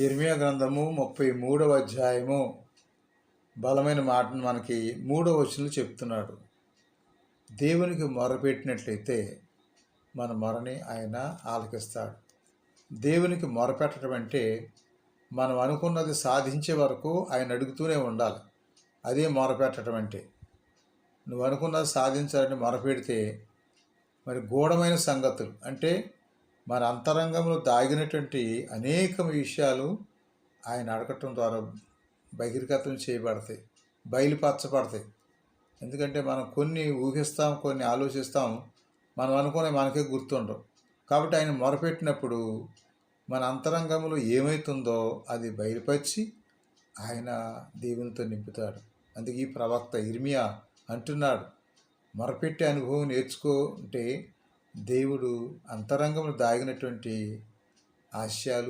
ఇర్మియా గ్రంథము ముప్పై మూడవ అధ్యాయము. బలమైన మాటను మనకి మూడవ వచనంలో చెప్తున్నాడు. దేవునికి మొరపెట్టినట్లయితే మన మొరని ఆయన ఆలకిస్తాడు. దేవునికి మొరపెట్టడం అంటే మనం అనుకున్నది సాధించే వరకు ఆయన అడుగుతూనే ఉండాలి. అదే మొరపెట్టడం అంటే నువ్వు అనుకున్నది సాధించాలని మొరపెడితే మరి గూఢమైన సంగతులు అంటే మన అంతరంగంలో దాగినటువంటి అనేక విషయాలు ఆయన అడగటం ద్వారా బహిర్గతం చేయబడతాయి బయలుపరచబడతాయి. ఎందుకంటే మనం కొన్ని ఊహిస్తాం కొన్ని ఆలోచిస్తాం మనం అనుకునే మనకే గుర్తుండవు. కాబట్టి ఆయన మొరపెట్టినప్పుడు మన అంతరంగంలో ఏమవుతుందో అది బయలుపరిచి ఆయన దేవునితో నింపుతాడు. అందుకే ఈ ప్రవక్త ఇర్మియా అంటున్నాడు మొరపెట్టే అనుభవం నేర్చుకుంటే దేవుడు అంతరంగంలో దాగినటువంటి ఆశయాలు